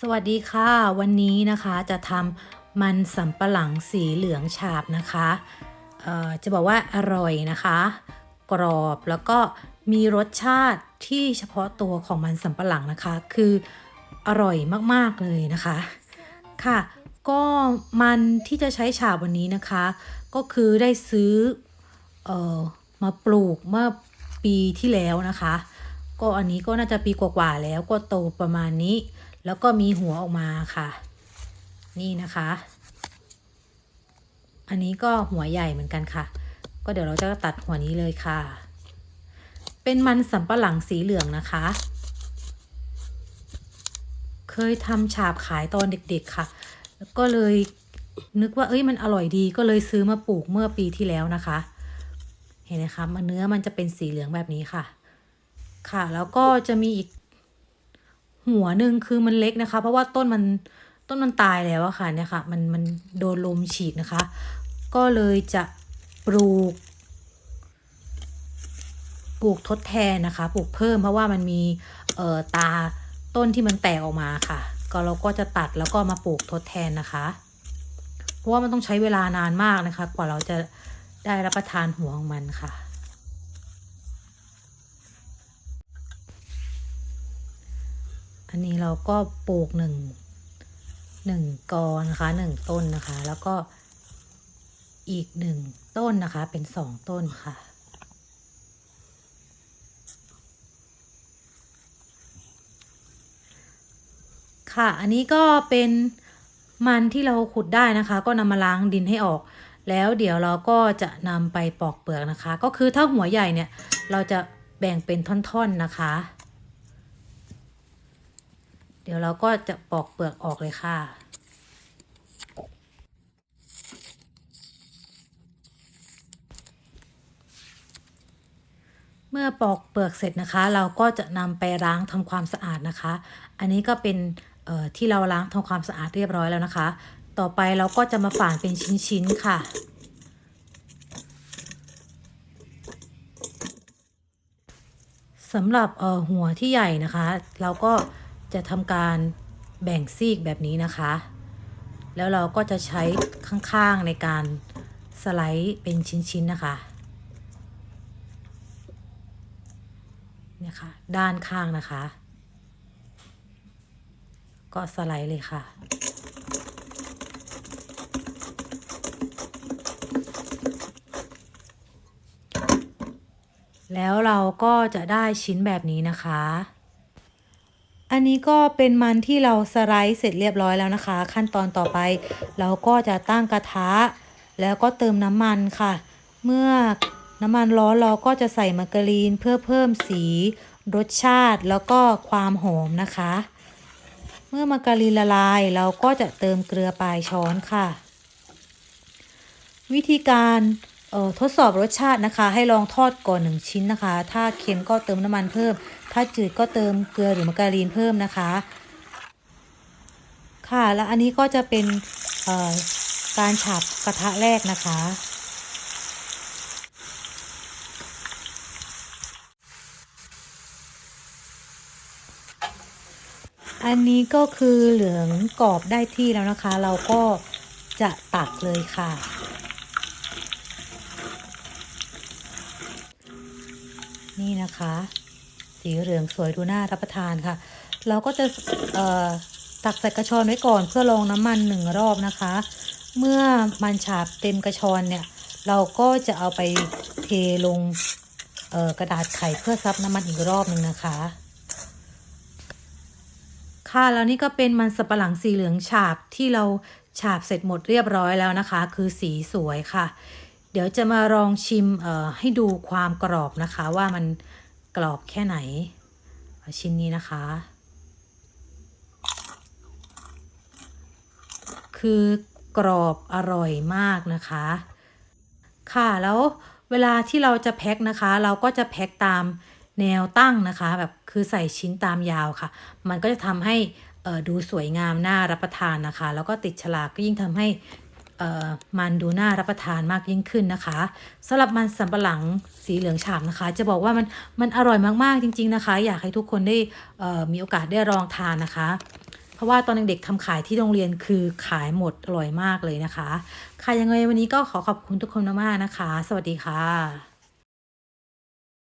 สวัสดีค่ะ วันนี้นะคะจะทำมันสำปะหลังสีเหลืองฉาบนะคะจะบอกว่าอร่อยนะคะ กรอบแล้วก็มีรสชาติที่เฉพาะตัวของมันสำปะหลังนะคะ คืออร่อยมากๆเลยนะคะค่ะ ก็มันที่จะใช้ฉาบวันนี้นะคะ ก็คือได้ซื้อเออมาปลูกเมื่อปีที่แล้วนะคะ ก็อันนี้ก็น่าจะปีกว่าๆแล้วก็โตประมาณนี้ แล้วก็มีหัวออกมาค่ะ นี่นะคะ อันนี้ก็หัวใหญ่เหมือนกันค่ะ ก็เดี๋ยวเราจะตัดหัวนี้เลยค่ะ เป็นมันสำปะหลังสีเหลืองนะคะ เคยทำฉาบขายตอนเด็กๆค่ะแล้วก็เลยนึกว่าเอ้ยมันอร่อยดีก็เลยซื้อมาปลูกเมื่อปีที่แล้วนะคะ เห็นไหมคะมันเนื้อมันจะเป็นสีเหลืองแบบนี้ค่ะ ค่ะ แล้วก็จะมีอีก หัวหนึ่งคือมันเล็กนะคะ เพราะว่าต้นมันต้นมันตายแล้วอะค่ะเนี่ยค่ะมันมันโดนลมฉีกนะคะ ก็เลยจะปลูก ปลูกทดแทนนะคะ ปลูกเพิ่มเพราะว่ามันมีเอ่อตาต้นที่มันแตกออกมาค่ะ ก็เราก็จะตัดแล้วก็มาปลูกทดแทนนะคะ เพราะว่ามันต้องใช้เวลานานมากนะคะ กว่าเราจะได้รับประทานหัวของมันค่ะ อันนี้เราก็ปลูกหนึ่งหนึ่งกอนะคะหนึ่งต้นนะคะ แล้วก็อีกหนึ่งต้นนะคะ เป็นสองต้นค่ะ ค่ะ อันนี้ก็เป็นมันที่เราขุดได้นะคะ ก็นำมาล้างดินให้ออก แล้วเดี๋ยวเราก็จะนำไปปอกเปลือกนะคะ ก็คือถ้าหัวใหญ่เนี่ย เราจะแบ่งเป็นท่อนๆนะคะ เดี๋ยวเราก็จะปอกเปลือกออกเลยค่ะ เมื่อปอกเปลือกเสร็จนะคะ เราก็จะนำไปล้างทำความสะอาดนะคะ อันนี้ก็เป็นที่เราล้างทำความสะอาดเรียบร้อยแล้วนะคะ ต่อไปเราก็จะมาฝานเป็นชิ้นๆค่ะสำหรับหัวที่ใหญ่นะคะ เราก็ จะทำการแบ่งซีกแบบนี้นะคะ แล้วเราก็จะใช้ข้างๆในการสไลด์เป็นชิ้นๆนะคะเนี่ยค่ะด้านข้างนะคะ ก็สไลด์เลยค่ะ แล้วเราก็จะได้ชิ้นแบบนี้นะคะ อันนี้ก็เป็นมันที่เราสไลด์เสร็จเรียบร้อยแล้วนะคะ ขั้นตอนต่อไป เราก็จะตั้งกระทะ แล้วก็เติมน้ำมันค่ะ เมื่อน้ำมันร้อนเราก็จะใส่มาการีนเพื่อเพิ่มสีรสชาติแล้วก็ความหอมนะคะ เมื่อมาการีนละลายเราก็จะเติมเกลือปลายช้อนค่ะ วิธีการออทดสอบรสชาตินะคะ ให้ลองทอดก่อนหนึ่งชิ้นนะคะ ถ้าเค็มก็เติมน้ำมันเพิ่ม ถ้าจืดก็เติมเกลือหรือมาการีนเพิ่มนะคะ ค่ะแล้วอันนี้ก็จะเป็นการฉาบกระทะแรกนะคะ อันนี้ก็คือเหลืองกรอบได้ที่แล้วนะคะ เราก็จะตักเลยค่ะนี่นะคะ สีเหลืองสวยดูน่ารับประทานค่ะ เราก็จะตักใส่กระชอนไว้ก่อน เพื่อลองน้ำมันหนึ่งรอบนะคะ เมื่อมันฉาบเต็มกระชอนเนี่ยเราก็จะเอาไปเทลงกระดาษไข่เพื่อซับน้ำมันอีกรอบหนึ่งนะคะ ค่ะแล้วนี่ก็เป็นมันสับปะหลังสีเหลืองฉาบที่เราฉาบเสร็จหมดเรียบร้อยแล้วนะคะ คือสีสวยค่ะ เดี๋ยวจะมาลองชิมให้ดูความกรอบนะคะว่ามัน กรอบแค่ไหน เอาชิ้นนี้นะคะ คือกรอบอร่อยมากนะคะ ค่ะแล้วเวลาที่เราจะแพ็คนะคะ เราก็จะแพ็คตามแนวตั้งนะคะ แบบคือใส่ชิ้นตามยาวค่ะ มันก็จะทำให้ดูสวยงามน่ารับประทานนะคะ แล้วก็ติดฉลากก็ยิ่งทำให้ มันดูน่ารับประทานมากยิ่งขึ้นนะคะสำหรับมันสำปะหลังสีเหลืองฉ่ำนะคะ จะบอกว่ามันมันอร่อยมากๆจริง ๆนะคะ อยากให้ทุกคนได้มีโอกาสได้ลองทานนะคะ เพราะราะว่าตอนเด็กๆทำขายที่โรงเรียนคือขายหมดอร่อยมากเลยนะคะค่ะยังไงวันนี้ก็ขอขอบคุณทุกคนมากๆนะคะ สวัสดีค่ะ